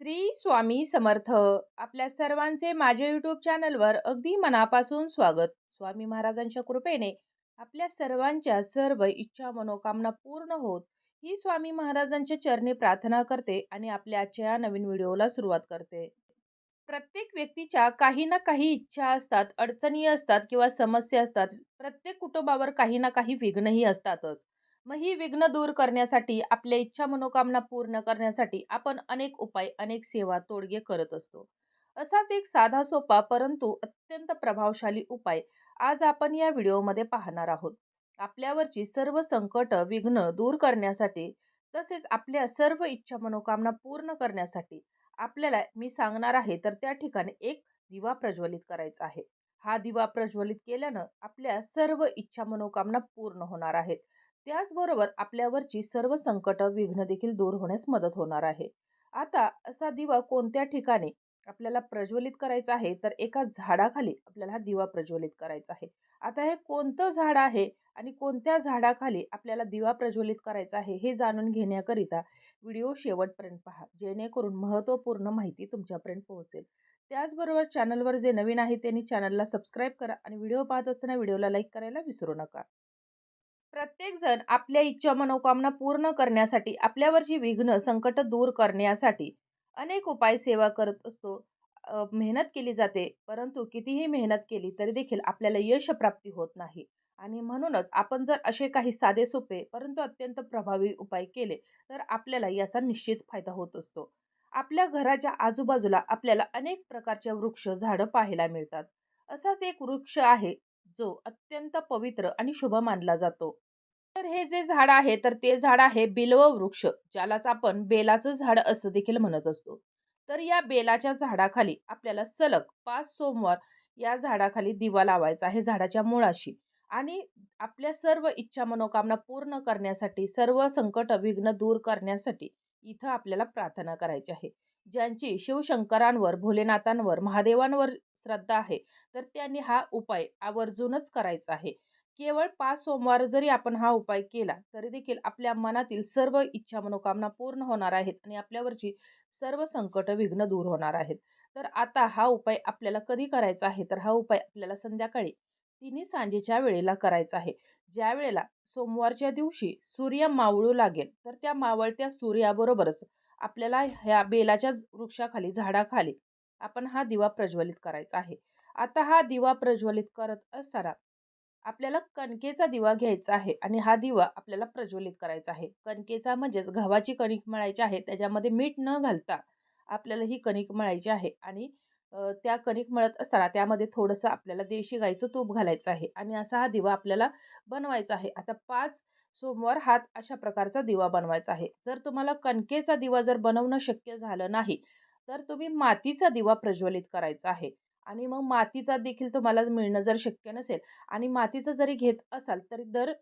श्री स्वामी समर्थ. आपल्या सर्वांचे माझ्या यूट्यूब चॅनलवर अगदी मनापासून स्वागत. स्वामी महाराजांच्या कृपेने आपल्या सर्वांच्या सर्व इच्छा मनोकामना पूर्ण होत. ही स्वामी महाराजांच्या चरणी प्रार्थना करते आणि आपल्या आजच्या या नवीन व्हिडिओला सुरुवात करते. प्रत्येक व्यक्तीच्या काही ना काही इच्छा असतात अडचणी असतात किंवा समस्या असतात. प्रत्येक कुटुंबावर काही ना काही विघ्नही असतातच. मग ही विघ्न दूर करण्यासाठी आपल्या इच्छा मनोकामना पूर्ण करण्यासाठी आपण अनेक उपाय अनेक सेवा तोडगे करत असतो. असाच एक साधा सोपा परंतु अत्यंत प्रभावशाली उपाय आज आपण या व्हिडिओमध्ये पाहणार आहोत. आपल्यावरची सर्व संकट विघ्न दूर करण्यासाठी तसेच आपल्या सर्व इच्छा मनोकामना पूर्ण करण्यासाठी आपल्याला मी सांगणार आहे तर त्या ठिकाणी एक दिवा प्रज्वलित करायचा आहे. हा दिवा प्रज्वलित केल्यानं आपल्या सर्व इच्छा मनोकामना पूर्ण होणार आहेत. त्याचबरोबर आपल्यावरची सर्व संकट विघ्न देखील दूर होण्यास मदत होणार आहे. आता असा दिवा कोणत्या ठिकाणी आपल्याला प्रज्वलित करायचा आहे तर एका झाडाखाली आपल्याला हा दिवा प्रज्वलित करायचा आहे. आता हे कोणतं झाड आहे आणि कोणत्या झाडाखाली आपल्याला दिवा प्रज्वलित करायचा आहे हे जाणून घेण्याकरिता व्हिडिओ शेवटपर्यंत पहा जेणेकरून महत्त्वपूर्ण माहिती तुमच्यापर्यंत पोहोचेल. त्याचबरोबर चॅनलवर जे नवीन आहे त्यांनी चॅनलला सबस्क्राईब करा आणि व्हिडिओ पाहत असताना व्हिडिओला लाईक करायला विसरू नका. प्रत्येकजण आपल्या इच्छा मनोकामना पूर्ण करण्यासाठी आपल्यावरची विघ्न संकट दूर करण्यासाठी अनेक उपाय सेवा करत असतो. मेहनत केली जाते परंतु कितीही मेहनत केली तरी देखील आपल्याला यश प्राप्ती होत नाही. आणि म्हणूनच आपण जर असे काही साधे सोपे परंतु अत्यंत प्रभावी उपाय केले तर आपल्याला याचा निश्चित फायदा होत असतो. आपल्या घराच्या आजूबाजूला आपल्याला अनेक प्रकारचे वृक्ष झाडं पाहायला मिळतात. असाच एक वृक्ष आहे जो अत्यंत पवित्र आणि शुभ मानला जातो. तर हे जे झाड आहे तर ते झाड आहे बिल्व वृक्ष ज्यालाच आपण बेलाचं झाड असं देखील म्हणत असतो. तर या बेलाच्या झाडाखाली आपल्याला सलग पाच सोमवार या झाडाखाली दिवा लावायचा आहे झाडाच्या मुळाशी. आणि आपल्या सर्व इच्छा मनोकामना पूर्ण करण्यासाठी सर्व संकट विघ्न दूर करण्यासाठी इथं आपल्याला प्रार्थना करायची आहे. ज्यांची शिवशंकरांवर भोलेनाथांवर महादेवांवर श्रद्धा आहे तर त्यांनी हा उपाय आवर्जूनच करायचा आहे. केवळ पाच सोमवार जरी आपण हा उपाय केला तरी देखील आपल्या मनातील सर्व इच्छा मनोकामना पूर्ण होणार आहेत आणि आपल्यावरची सर्व संकट विघ्न दूर होणार आहेत. तर आता हा उपाय आपल्याला कधी करायचा आहे? तर हा उपाय आपल्याला संध्याकाळी तिन्ही सांजेच्या वेळेला करायचा आहे. ज्या वेळेला सोमवारच्या दिवशी सूर्य मावळू लागेल तर त्या मावळत्या सूर्याबरोबरच आपल्याला ह्या बेलाच्या वृक्षाखाली झाडाखाली आपण हा दिवा प्रज्वलित करायचा आहे. आता हा दिवा प्रज्वलित करत असताना आपल्याला कणकेचा दिवा घ्यायचा आहे आणि हा दिवा आपल्याला प्रज्वलित करायचा आहे. कणकेचा म्हणजेच गव्हाची कणिक मळायची आहे त्याच्यामध्ये मीठ न घालता आपल्याला ही कणिक मळायची आहे आणि त्या कणिक मळत असताना त्यामध्ये थोडंसं आपल्याला देशी गाईचं तूप घालायचं आहे आणि असा हा दिवा आपल्याला बनवायचा आहे. आता पाच सोमवार हात अशा प्रकारचा दिवा बनवायचा आहे. जर तुम्हाला कणकेचा दिवा जर बनवणं शक्य झालं नाही तर तुम्ही मातीचा दिवा प्रज्वलित करायचा आहे. आणि मग मातीचा देखील तुम्हाला मिळणं जर शक्य नसेल आणि मातीचं जरी घेत असाल तरी दर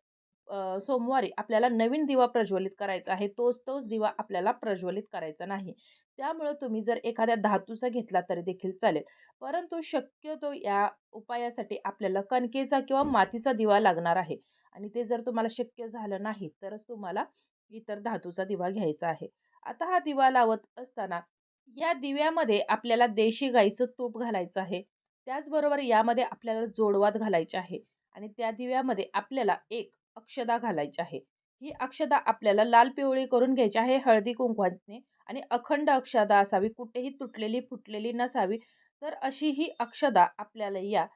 सोमवारी आपल्याला नवीन दिवा प्रज्वलित करायचा आहे. तोच तोच दिवा आपल्याला प्रज्वलित करायचा नाही. त्यामुळं तुम्ही जर एखाद्या धातूचा घेतला तरी देखील चालेल. परंतु शक्यतो या उपायासाठी आपल्याला कणकेचा किंवा मातीचा दिवा लागणार आहे. आणि ते जर तुम्हाला शक्य झालं नाही तरच तुम्हाला इतर धातूचा दिवा घ्यायचा आहे. आता हा दिवा लावत असताना या दिव्यामध्ये आपल्याला देशी गाईचं तूप घालायचं आहे. त्याचबरोबर यामध्ये आपल्याला जोडवात घालायचे आहे. आणि त्या दिव्यामध्ये आपल्याला एक अक्षदा घालायची आहे. ही अक्षदा आपल्याला लाल पिवळी करून घ्यायची आहे हळदी कुंकवाने आणि अखंड अक्षदा असावी कुठेही तुटलेली फुटलेली नसावी. तर अशी ही अक्षदा आपल्याला या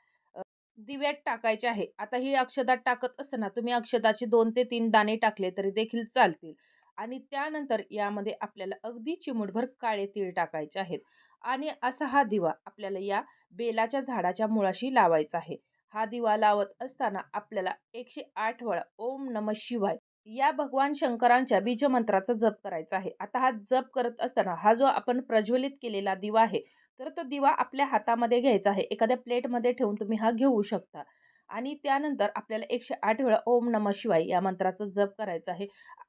दिव्यात टाकायची आहे. आता ही अक्षदा टाकत असताना तुम्ही अक्षदाचे दोन ते तीन दाणे टाकले तरी देखील चालतील. आणि त्यानंतर यामध्ये आपल्याला अगदी चिमुटभर काळे तीळ टाकायचे आहेत. आणि असा हा दिवा आपल्याला या बेलाच्या झाडाच्या मुळाशी लावायचा आहे. हा दिवा लावत असताना आपल्याला एकशे आठ वेळा ओम नम शिवाय या भगवान शंकरांच्या बीजमंत्राचा जप करायचा आहे. आता हा जप करत असताना हा जो आपण प्रज्वलित केलेला दिवा आहे तर तो दिवा आपल्या हातामध्ये घ्यायचा आहे. एखाद्या प्लेटमध्ये ठेवून तुम्ही हा घेऊ शकता. आणि त्यानंतर आपल्याला एकशे आठ वेळा ओम नम शिवाय या मंत्राचा जप करायचा आहे.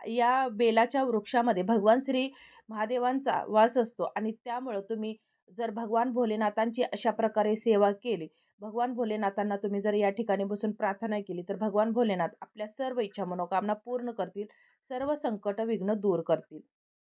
या बेलाच्या वृक्षामध्ये भगवान श्री महादेवांचा वास असतो आणि त्यामुळं तुम्ही जर भगवान भोलेनाथांची अशा प्रकारे सेवा केली भगवान भोलेनाथांना तुम्ही जर या ठिकाणी बसून प्रार्थना केली तर भगवान भोलेनाथ आपल्या सर्व इच्छा मनोकामना पूर्ण करतील सर्व संकट विघ्न दूर करतील.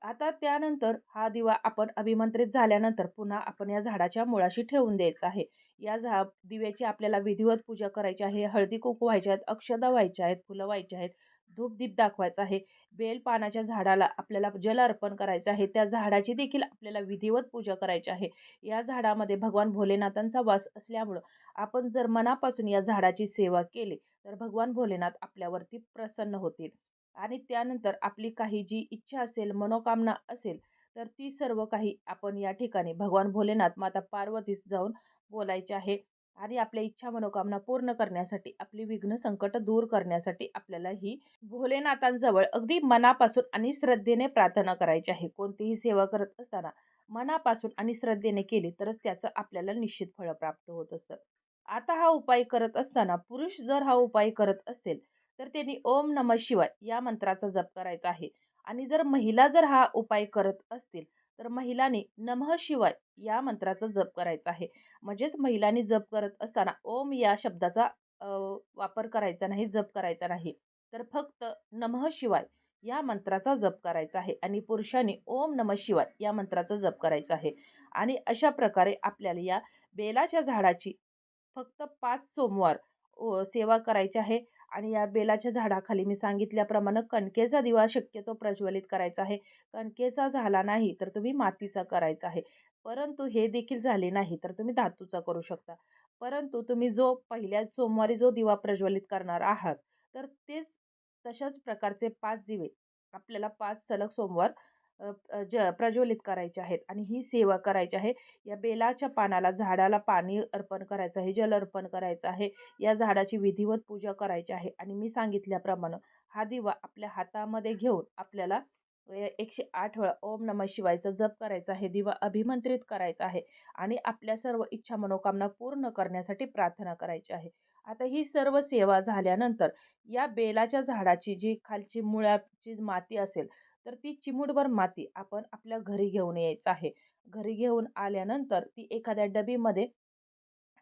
आता त्यानंतर हा दिवा आपण अभिमंत्रित झाल्यानंतर पुन्हा आपण या झाडाच्या मुळाशी ठेवून द्यायचा आहे. या झा दिव्याची आपल्याला विधिवत पूजा करायची आहे. हळदी कुंकू व्हायच्या आहेत अक्षदा व्हायच्या आहेत फुलं व्हायची आहेत धूपदीप दाखवायचा आहे. बेल पानाच्या झाडाला आपल्याला जल अर्पण करायचं आहे. त्या झाडाची देखील आपल्याला विधिवत पूजा करायची आहे. या झाडामध्ये भगवान भोलेनाथांचा वास असल्यामुळं आपण जर मनापासून या झाडाची सेवा केली तर भगवान भोलेनाथ आपल्यावरती प्रसन्न होतील. आणि त्यानंतर आपली काही जी इच्छा असेल मनोकामना असेल तर ती सर्व काही आपण या ठिकाणी भगवान भोलेनाथ माता पार्वतीस जाऊन बोलायचे आहे आणि आपल्या इच्छा मनोकामना पूर्ण करण्यासाठी आपली विघ्न संकट दूर करण्यासाठी आपल्याला ही भोलेनाथांजवळ अगदी मनापासून आणि श्रद्धेने प्रार्थना करायची आहे. कोणतीही सेवा करत असताना मनापासून आणि श्रद्धेने केली तरच त्याचं आपल्याला निश्चित फळ प्राप्त होत असतं. आता हा उपाय करत असताना पुरुष जर हा उपाय करत असेल तर त्यांनी ओम नम शिवाय या मंत्राचा जप करायचा आहे. आणि जर महिला जर हा उपाय करत असतील तर महिलांनी नमः शिवाय या मंत्राचा जप करायचा आहे. म्हणजेच महिलांनी जप करत असताना ओम या शब्दाचा वापर करायचा नाही जप करायचा नाही. तर फक्त नमः शिवाय या मंत्राचा जप करायचा आहे आणि पुरुषांनी ओम नम शिवाय या मंत्राचा जप करायचा आहे. आणि अशा प्रकारे आपल्याला या बेलाच्या झाडाची फक्त पाच सोमवार सेवा करायची आहे. आणि या बेलाच्या झाडाखाली मी सांगितल्याप्रमाणे कणकेचा दिवा शक्यतो प्रज्वलित करायचा आहे. कणकेचा झाला नाही तर तुम्ही मातीचा करायचा आहे. परंतु हे देखील झाले नाही तर तुम्ही धातूचा करू शकता. परंतु तुम्ही जो पहिल्या सोमवारी जो दिवा प्रज्वलित करणार आहात तर तेच तशाच प्रकारचे पाच दिवे आपल्याला पाच सलग सोमवार ज प्रज्वलित करायचे आहेत आणि ही सेवा करायची आहे. या बेलाच्या पानाला झाडाला पाणी अर्पण करायचं आहे जल अर्पण करायचं आहे. या झाडाची विधिवत पूजा करायची आहे. आणि मी सांगितल्याप्रमाणे हा दिवा आपल्या हातामध्ये घेऊन आपल्याला एकशे आठ वेळा ओम नम शिवायचा जप करायचा आहे दिवा अभिमंत्रित करायचा आहे आणि आपल्या सर्व इच्छा मनोकामना पूर्ण करण्यासाठी प्रार्थना करायची आहे. आता ही सर्व सेवा झाल्यानंतर या बेलाच्या झाडाची जी खालची मुळाची माती असेल तर ती चिमूटभर माती आपण आपल्या घरी घेऊन यायचं आहे. घरी घेऊन आल्यानंतर ती एखाद्या डबीमध्ये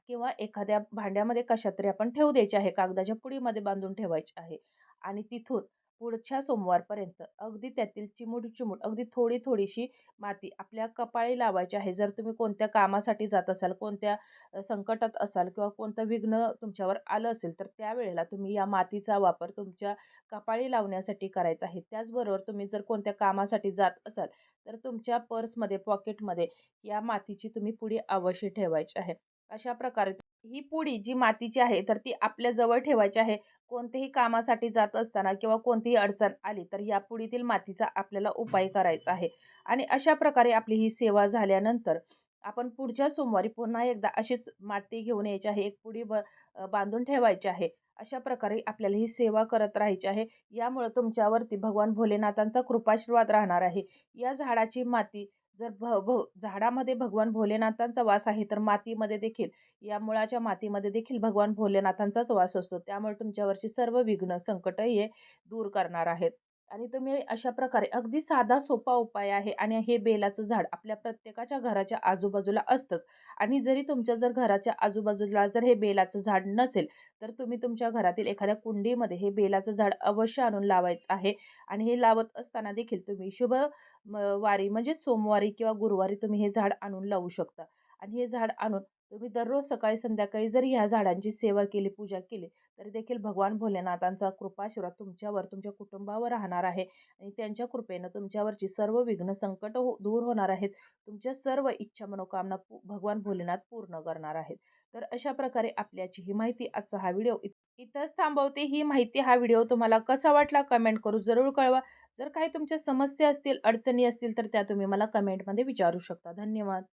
किंवा एखाद्या भांड्यामध्ये कशात तरी आपण ठेवू द्यायची आहे. कागदाच्या पुडीमध्ये बांधून ठेवायची आहे. आणि तिथून पुढच्या सोमवारपर्यंत अगदी त्यातील चिमूट चिमूट अगदी थोडी थोडीशी माती आपल्या कपाळी लावायची आहे. जर तुम्ही कोणत्या कामासाठी जात असाल कोणत्या संकटात असाल किंवा कोणतं विघ्न तुमच्यावर आलं असेल तर त्यावेळेला तुम्ही या मातीचा वापर तुमच्या कपाळी लावण्यासाठी करायचा आहे. त्याचबरोबर तुम्ही जर कोणत्या कामासाठी जात असाल तर तुमच्या पर्समध्ये पॉकेटमध्ये या मातीची तुम्ही पुढे अवश्य ठेवायची आहे. अशा प्रकारे ही पुडी जी मातीची आहे तर ती आपल्या जवळ ठेवायची आहे. कोणत्याही कामासाठी जात असताना किंवा कोणतीही अडचण आली तर या पुडीतील मातीचा आपल्याला उपाय करायचा आहे. आणि अशा प्रकारे आपली ही सेवा झाल्यानंतर आपण पुढच्या सोमवारी पुन्हा एकदा अशीच माती घेऊन यायची आहे एक पुडी ब बांधून ठेवायची आहे. अशा प्रकारे आपल्याला ही सेवा करत राहायची आहे. यामुळं तुमच्यावरती भगवान भोलेनाथांचा कृपाशीर्वाद राहणार आहे. या झाडाची माती जर भ भ झाडामध्ये भगवान भोलेनाथांचा वास आहे तर मातीमध्ये देखील या मुळाच्या मातीमध्ये देखील भगवान भोलेनाथांचाच वास असतो. त्यामुळे तुमच्यावरची सर्व विघ्न संकट हे दूर करणार आहेत. आणि तुम्ही अशा प्रकारे अगदी साधा सोपा उपाय आहे आणि हे बेलाचं झाड आपल्या प्रत्येकाच्या घराच्या आजूबाजूला असतंच. आणि जरी तुमच्या जर घराच्या आजूबाजूला जर हे बेलाचं झाड नसेल तर तुम्ही तुमच्या घरातील एखाद्या कुंडीमध्ये हे बेलाचं झाड अवश्य आणून लावायचं आहे. आणि हे लावत असताना देखील तुम्ही शुभ वारी म्हणजे सोमवारी किंवा गुरुवारी तुम्ही हे झाड आणून लावू शकता. आणि हे झाड आणून तुम्ही दररोज सकाळी संध्याकाळी जर ह्या झाडांची सेवा केली पूजा केली तरी देखील भगवान भोलेनाथांचा कृपाशीर्वाद तुमच्यावर तुमच्या कुटुंबावर राहणार आहे. आणि त्यांच्या कृपेनं तुमच्यावरची सर्व विघ्न संकट हो दूर होणार आहेत. तुमच्या सर्व इच्छा मनोकामना भगवान भोलेनाथ पूर्ण करणार आहेत. तर अशा प्रकारे आपल्याची ही माहिती आजचा हा व्हिडिओ इथंच थांबवते. ही माहिती हा व्हिडिओ तुम्हाला कसा वाटला कमेंट करू जरूर कळवा. जर काही तुमच्या समस्या असतील अडचणी असतील तर त्या तुम्ही मला कमेंटमध्ये विचारू शकता. धन्यवाद.